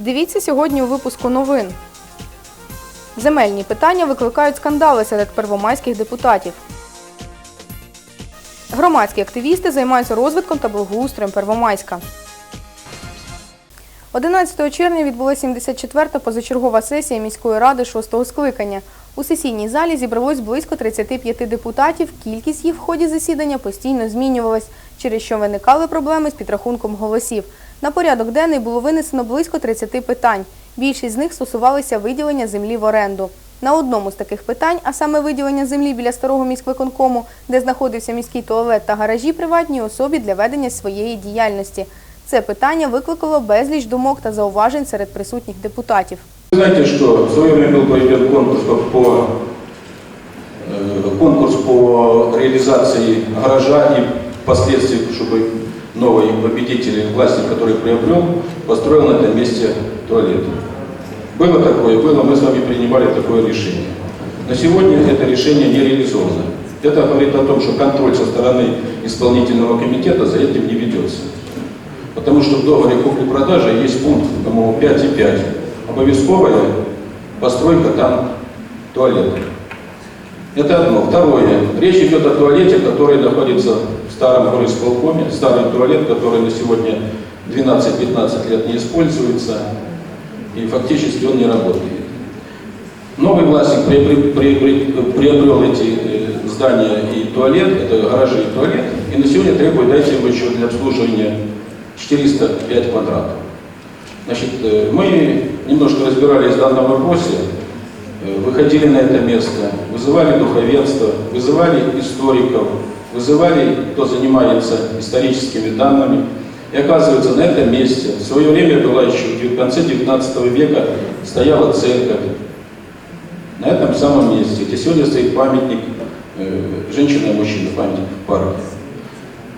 Дивіться сьогодні у випуску новин. Земельні питання викликають скандали серед первомайських депутатів. Громадські активісти займаються розвитком та благоустроєм Первомайська. 11 червня відбулася 74-та позачергова сесія міської ради 6-го скликання. У сесійній залі зібралось близько 35 депутатів. Кількість їх в ході засідання постійно змінювалась, через що виникали проблеми з підрахунком голосів. На порядок денний було винесено близько 30 питань. Більшість з них стосувалися виділення землі в оренду. На одному з таких питань, а саме виділення землі біля старого міськвиконкому, де знаходився міський туалет та гаражі приватній особі для ведення своєї діяльності. Це питання викликало безліч думок та зауважень серед присутніх депутатів. Вы знаете, что в свое время был проведен конкурс по, по, э, конкурс по реализации гаража и впоследствии, чтобы новый победитель, властник, который приобрел, построил на этом месте туалет. Было такое, было, мы с вами принимали такое решение. На сегодня это решение не реализовано. Это говорит о том, что контроль со стороны исполнительного комитета за этим не ведется. Потому что в договоре купли-продажи есть пункт, по-моему, 5,5. Обовязковая постройка там туалета. Это одно. Второе. Речь идет о туалете, который находится старом горисполкоме. Старый туалет, который на сегодня 12-15 лет не используется. И фактически он не работает. Новый властник приобрел, эти э, здания и туалет, это гаражи и туалет, и на сегодня требует дать ему еще для обслуживания 405 квадратов. Значит, э, мы немножко разбирались в данном вопросе, э, выходили на это место, вызывали духовенство, вызывали историков, вызывали, кто занимается историческими данными. И оказывается, на этом месте в свое время была еще в конце 19 века стояла церковь. На этом самом месте, где сегодня стоит памятник э, женщины и мужчины, памятник в парке.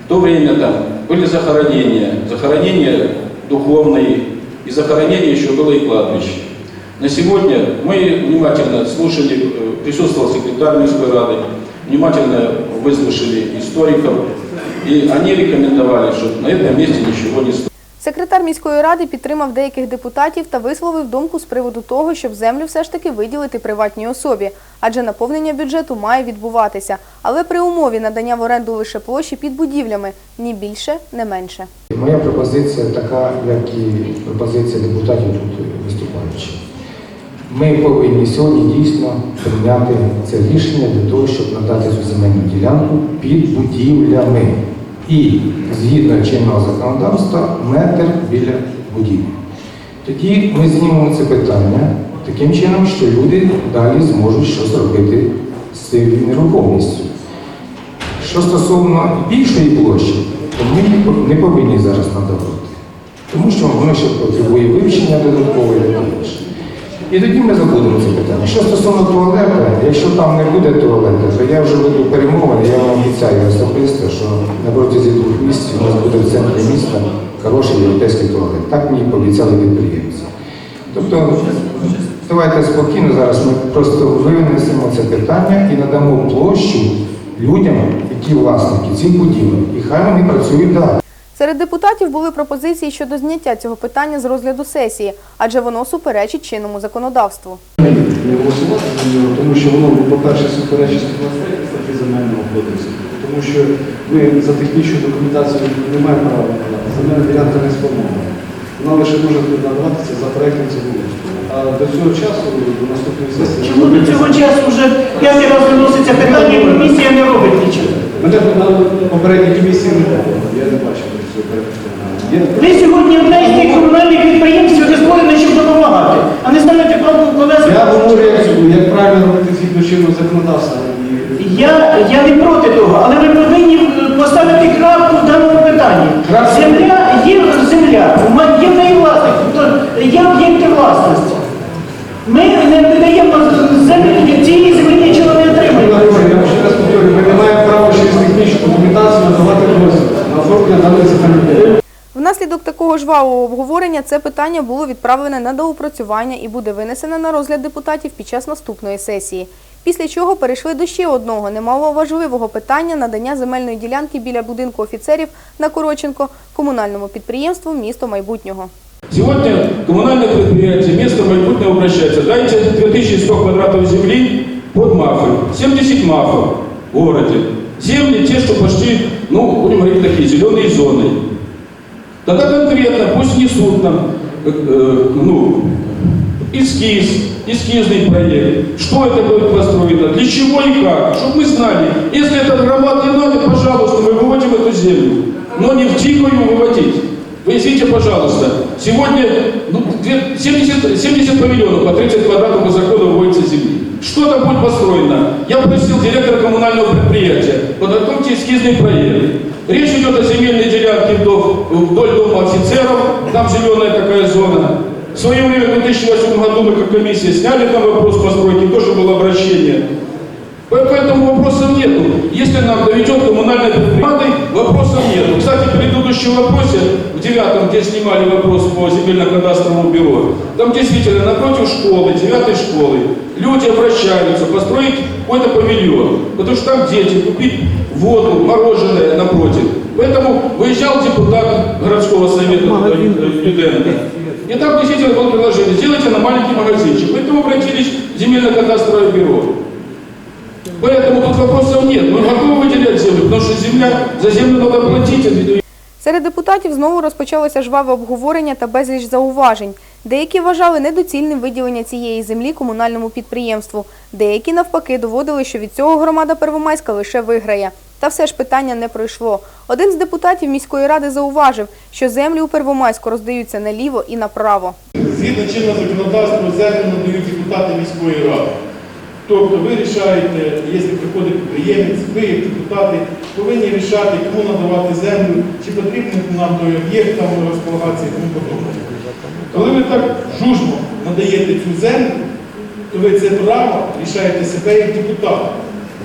В то время там были захоронения, захоронения духовные, и захоронения еще было и кладбище. На сегодня мы внимательно слушали, э, присутствовал секретарь Минской Рады, внимательно выслушали историков, и они рекомендовали, что на этом месте ничего не стоит. Секретар міської ради підтримав деяких депутатів та висловив думку з приводу того, щоб землю все ж таки виділити приватній особі, адже наповнення бюджету має відбуватися, але при умові надання в оренду лише площі під будівлями ні більше, не менше. Моя пропозиція така, як і пропозиція депутатів тут виступаючих. Ми повинні сьогодні дійсно прийняти це рішення для того, щоб надати цю земельну ділянку під будівлями. І згідно чинного законодавства метр біля будівлі. Тоді ми знімемо це питання таким чином, що люди далі зможуть щось робити з цією нерухомістю. Що стосовно більшої площі, то ми не повинні зараз надавати. Тому що воно ще потребує вивчення додаткової інше. І тоді ми забудемо це питання. Що стосовно туалета, якщо там не буде туалету, то я вже веду перемовини, я вам обіцяю особисто, що на протязі двох місяців у нас буде в центрі міста хороший європейський туалет. Так мені пообіцяли підприємці. Тобто, давайте спокійно зараз ми просто винесемо це питання і надамо площу людям, які власники цих будівель, і хай вони працюють далі. Серед депутатів були пропозиції щодо зняття цього питання з розгляду сесії, адже воно суперечить чинному законодавству. не голосувати за нього, тому що воно, по-перше, суперечить 123 статті земельного кодексу, тому що ми за технічну документацію не маємо права надавати. Земельна ділянка не сформована. Вона лише може надаватися за проєктом цивільного. А до цього часу, до наступної сесії, Чому до цього часу вже п'ятий раз виноситься питання, і комісія не робить нічого? мене на попередній комісії не було, я не бачив цього Ви сьогодні одне з тих комунальних підприємств, яке створено, щоб допомагати, а не ставити правду в колеса. Я говорю, як, як правильно робити згідно чинного законодавства. Я, я не проти того, але ви повинні е, поставити крапку в даному питанні. Земля є земля, є в неї власник, тобто є об'єкти власності. Ми не даємо землі, від цієї землі нічого не отримаємо. Я вам ще раз повторюю, ми не маємо права через технічну документацію надавати дозвіл на оформлення даної землі. Внаслідок такого жвавого обговорення це питання було відправлене на доопрацювання і буде винесено на розгляд депутатів під час наступної сесії. Після чого перейшли до ще одного немаловажливого питання надання земельної ділянки біля будинку офіцерів на Короченко комунальному підприємству Місто майбутнього. Сегодня коммунальное предприятие место Майбутное обращается. Дайте 2100 квадратов земли под мафы. 70 мафов в городе. Земли те, что пошли, ну, будем говорить, такие зеленые зоны. Тогда конкретно пусть несут нам, э, э, ну, эскиз, эскизный проект, что это будет построено, для чего и как, чтобы мы знали. Если это громадный номер, пожалуйста, мы выводим эту землю, но не в дикую выводить. Вы извините, пожалуйста, сегодня ну, две- 70, 70 павильонов по 30 квадратов по закону выводится земли. Что там будет построено? Я просил директора коммунального предприятия, подготовьте эскизный проект. Речь идет о земельной делянке вдоль, вдоль дома офицеров, там зеленая такая зона. В свое время, в 2008 году мы как комиссия сняли там вопрос постройки, тоже было обращение. По- Поэтому вопросов нету. Если нам доведет коммунальное предприятие, вопросов нету. Кстати, в предыдущем вопросе, в девятом, где снимали вопрос по земельно-кадастровому бюро, там действительно напротив школы, девятой школы, люди обращаются построить какой-то павильон. Потому что там дети, купить воду, мороженое напротив. Поэтому выезжал депутат городского совета туда, э. И там действительно было предложение, сделайте на маленький магазинчик. Поэтому обратились в земельно-кадастровое бюро. Поэтому тут вопросов нет. Мы готовы выделять землю, потому что земля, за землю надо платить. а Серед депутатів знову розпочалося жваве обговорення та безліч зауважень. Деякі вважали недоцільним виділення цієї землі комунальному підприємству. Деякі навпаки доводили, що від цього громада Первомайська лише виграє. Та все ж питання не пройшло. Один з депутатів міської ради зауважив, що землі у Первомайську роздаються наліво і направо. Згідно чинного законодавства землю надають депутати міської ради. Тобто ви рішаєте, якщо приходить підприємець, ви як депутати повинні рішати, кому надавати землю, чи потрібен нам той об'єкт там розполагатися і тому подобне. Коли ви так жужмо надаєте цю землю, то ви це право рішаєте себе як депутат.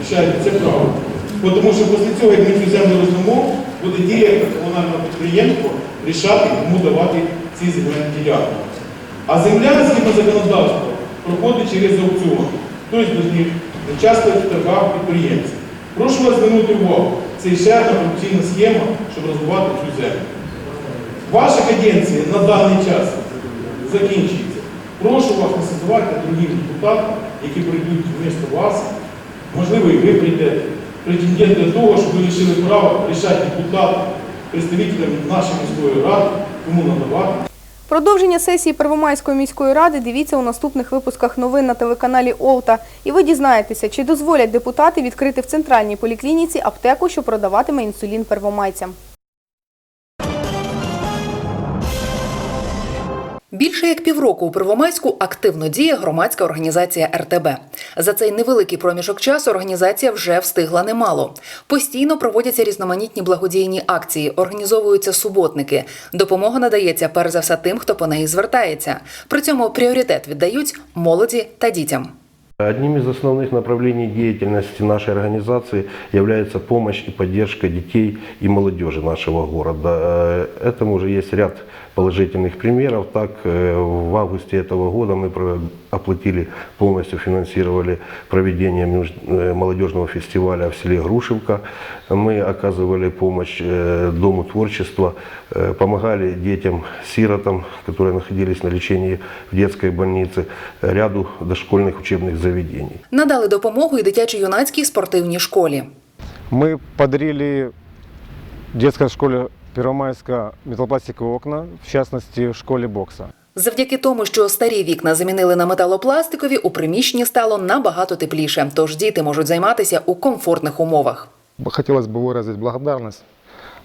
Рішаєте це право. Тому що після цього, як ми цю землю роздамо, буде директор комунального підприємства рішати, кому давати ці земельні ділянки. А земля, згідно законодавства, проходить через аукціон. Тобто повинні участвувати в торгах підприємців. Прошу вас звернути увагу, це ще одна корупційна схема, щоб роздавати цю землю. Ваша каденція на даний час закінчується. Прошу вас не создавати других депутатів, які прийдуть вмісто вас. Можливо, і ви прийдете. Претендент до того, щоб ви лишили право рішати депутатам, представителям нашої міської ради, кому надавати. Продовження сесії Первомайської міської ради дивіться у наступних випусках новин на телеканалі Олта. І ви дізнаєтеся, чи дозволять депутати відкрити в центральній поліклініці аптеку, що продаватиме інсулін первомайцям. Більше як півроку у Первомайську активно діє громадська організація РТБ. За цей невеликий проміжок часу організація вже встигла немало. Постійно проводяться різноманітні благодійні акції, організовуються суботники. Допомога надається перш за все тим, хто по неї звертається. При цьому пріоритет віддають молоді та дітям. Одним из основных направлений деятельности нашей организации является помощь и поддержка детей и молодежи нашего города. Э, Этому уже есть ряд положительных примеров. Так, э, в августе этого года мы про- оплатили, полностью финансировали проведение меж- э, молодежного фестиваля в селе Грушевка. Мы оказывали помощь э, Дому творчества, э, помогали детям-сиротам, которые находились на лечении в детской больнице, ряду дошкольных учебных заведений. Надали допомогу і дитячо-юнацькій спортивній школі. Мы подарили детской школе Первомайска металлопластиковые окна, в частности, в школе бокса. Завдяки тому, що старі вікна замінили на металопластикові, у приміщенні стало набагато тепліше, тож діти можуть займатися у комфортних умовах. Хотелось бы выразить благодарность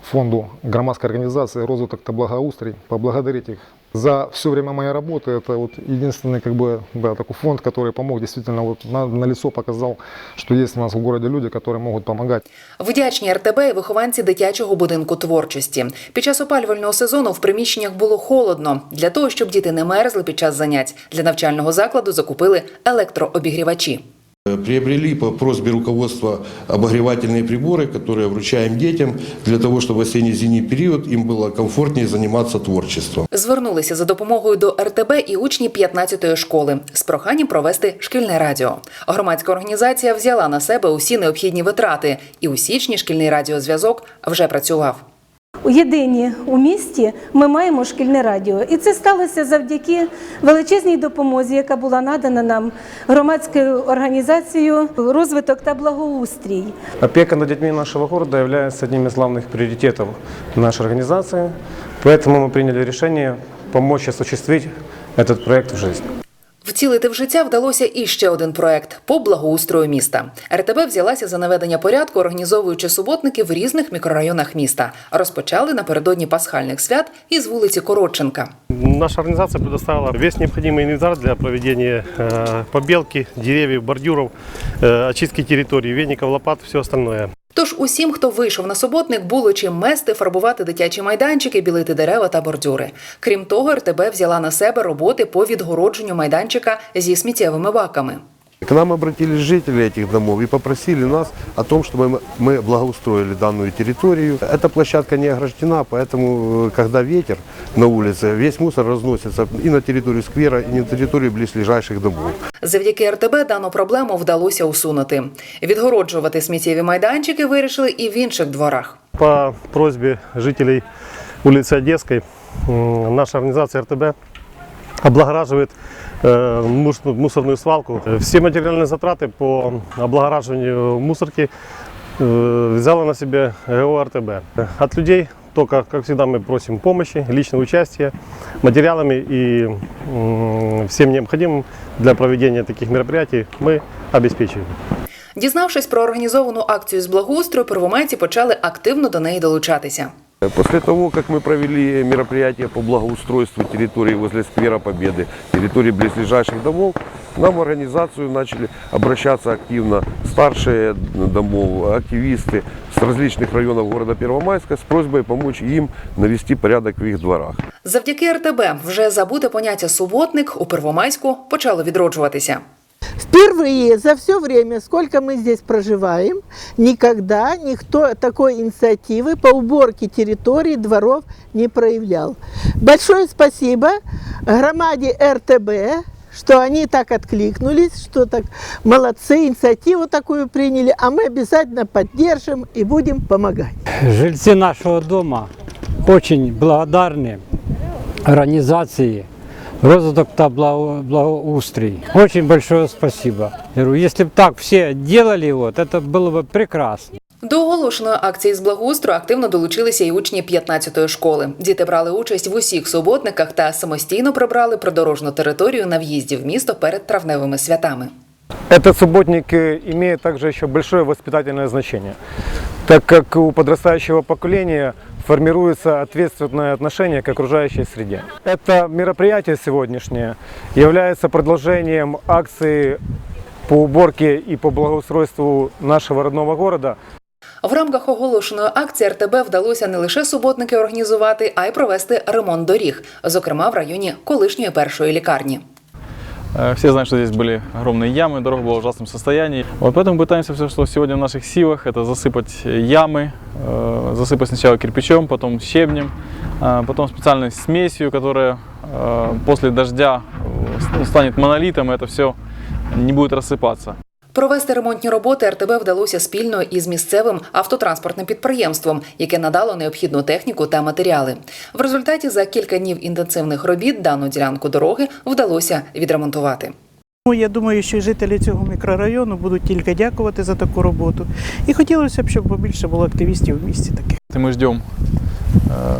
фонду громадской организации «Розвиток та благоустрой», поблагодарить их за все время моей работы. Это вот единственный как бы, да, такой фонд, который помог, действительно вот на, на лицо показал, что есть у нас в городе люди, которые могут помогать. Вдячні РТБ і вихованці дитячого будинку творчості. Під час опалювального сезону в приміщеннях було холодно. Для того, щоб діти не мерзли під час занять, для навчального закладу закупили електрообігрівачі. Приобрели по просьбе руководства обогревательные приборы, которые вручаем детям, для того, чтобы в осенне-зимний период им было комфортнее заниматься творчеством. Звернулися за допомогою до РТБ і учні 15-ї школи з проханням провести шкільне радіо. Громадська організація взяла на себе усі необхідні витрати, і у січні шкільний радіозв'язок вже працював. єдині у місті ми маємо шкільне радіо. І це сталося завдяки величезній допомозі, яка була надана нам громадською організацією розвиток та благоустрій. Опека над детьми нашего города является одним из главных приоритетов нашей организации, поэтому мы приняли решение помочь осуществить этот проект в жизнь. Втілити в життя вдалося і ще один проект по благоустрою міста. РТБ взялася за наведення порядку, організовуючи суботники в різних мікрорайонах міста. Розпочали напередодні пасхальних свят із вулиці Коротченка. Наша организация предоставила весь необходимый инвентарь для проведения э, побелки, деревьев, бордюров, э, очистки территории, веников, лопат, все остальное. Тож усім, хто вийшов на суботник, було чим мести, фарбувати дитячі майданчики, білити дерева та бордюри. Крім того, РТБ взяла на себе роботи по відгородженню майданчика зі сміттєвими баками. К нам обратились жители этих домов и попросили нас о том, чтобы мы- мы благоустроили данную территорию. Эта площадка не ограждена, поэтому, э, когда ветер на улице, весь мусор разносится и на территорию сквера, и на территорию близлежащих домов. Завдяки РТБ дану проблему вдалося усунути. Відгороджувати сміттєві майданчики вирішили і в інших дворах. По просьбе жителей улицы Одесской м, наша организация РТБ облагораживает э, мус- мусорную свалку. Все материальные затраты по облагораживанию мусорки э, взяла на себя ГО РТБ. От людей только, как всегда, мы просим помощи, личного участия, материалами и м, всем необходимым для проведения таких мероприятий мы обеспечиваем. Дізнавшись про організовану акцію з благоустрою, первомайці почали активно до неї долучатися. После того, как мы провели мероприятие по благоустройству территории возле сквера Победы, территории близлежащих домов, к нам в организацию начали обращаться активно старшие домов, активисты с различных районов города Первомайска с просьбой помочь им навести порядок в их дворах. Завдяки РТБ вже забуте поняття суботник у Первомайську почало відроджуватися. Впервые за все время, сколько мы здесь проживаем, никогда никто такой инициативы по уборке территорий, дворов не проявлял. Большое спасибо громаде РТБ, что они так откликнулись, что так молодцы, инициативу такую приняли, а мы обязательно поддержим и будем помогать. Жильцы нашего дома очень благодарны организации «Розвиток та благо- благоустрий». Очень большое спасибо. Я говорю, Если бы так все делали, вот, это было бы прекрасно. До оголошеної акції з благоустрою активно долучилися й учні 15-ї школи. Діти брали участь в усіх суботниках та самостійно прибрали придорожну територію на в'їзді в місто перед травневими святами. Этот субботник э, имеет также еще большое воспитательное значение, так как у подрастающего поколения формируется ответственное отношение к окружающей среде. Это мероприятие сегодняшнее является продолжением акции по уборке и по благоустройству нашего родного города. В рамках оголошеної акції РТБ вдалося не лише суботники організувати, а й провести ремонт доріг, зокрема в районі колишньої першої лікарні. Э, Все знают, что здесь были огромные ямы, дорога была в ужасном состоянии. Вот поэтому пытаемся все, что сегодня в наших силах, это засыпать ямы, э, засыпать сначала кирпичом, потом щебнем, э, потом специальной смесью, которая э, после дождя э, ну, станет монолитом, и это все не будет рассыпаться. Провести ремонтні роботи РТБ вдалося спільно із місцевим автотранспортним підприємством, яке надало необхідну техніку та матеріали. В результаті за кілька днів інтенсивних робіт дану ділянку дороги вдалося відремонтувати. Ну, Я думаю, що жителі цього мікрорайону будуть тільки дякувати за таку роботу. І хотілося б, щоб побільше було активістів в місті таких. И мы ждем э,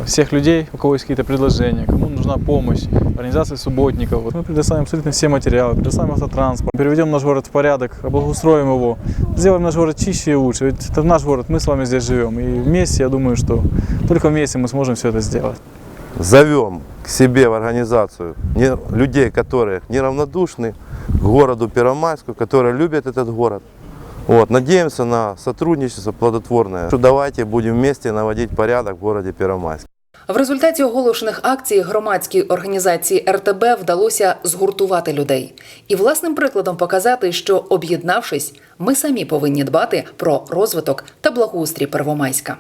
всех людей, у кого есть какие-то предложения, кому нужна помощь, организации субботников. Вот мы предоставим абсолютно все материалы, предоставим автотранспорт, переведем наш город в порядок, облагоустроим его, сделаем наш город чище и лучше. Ведь это наш город, мы с вами здесь живем. И вместе, я думаю, что только вместе мы сможем все это сделать. зовем к себе в организацию людей, которые неравнодушны к городу Первомайску, которые любят этот город. Вот, надеемся на сотрудничество плодотворное. Давайте будем вместе наводить порядок в городе Первомайск. В результаті оголошених акцій громадській організації РТБ вдалося згуртувати людей і власним прикладом показати, що об'єднавшись, ми самі повинні дбати про розвиток та благоустрій Первомайська.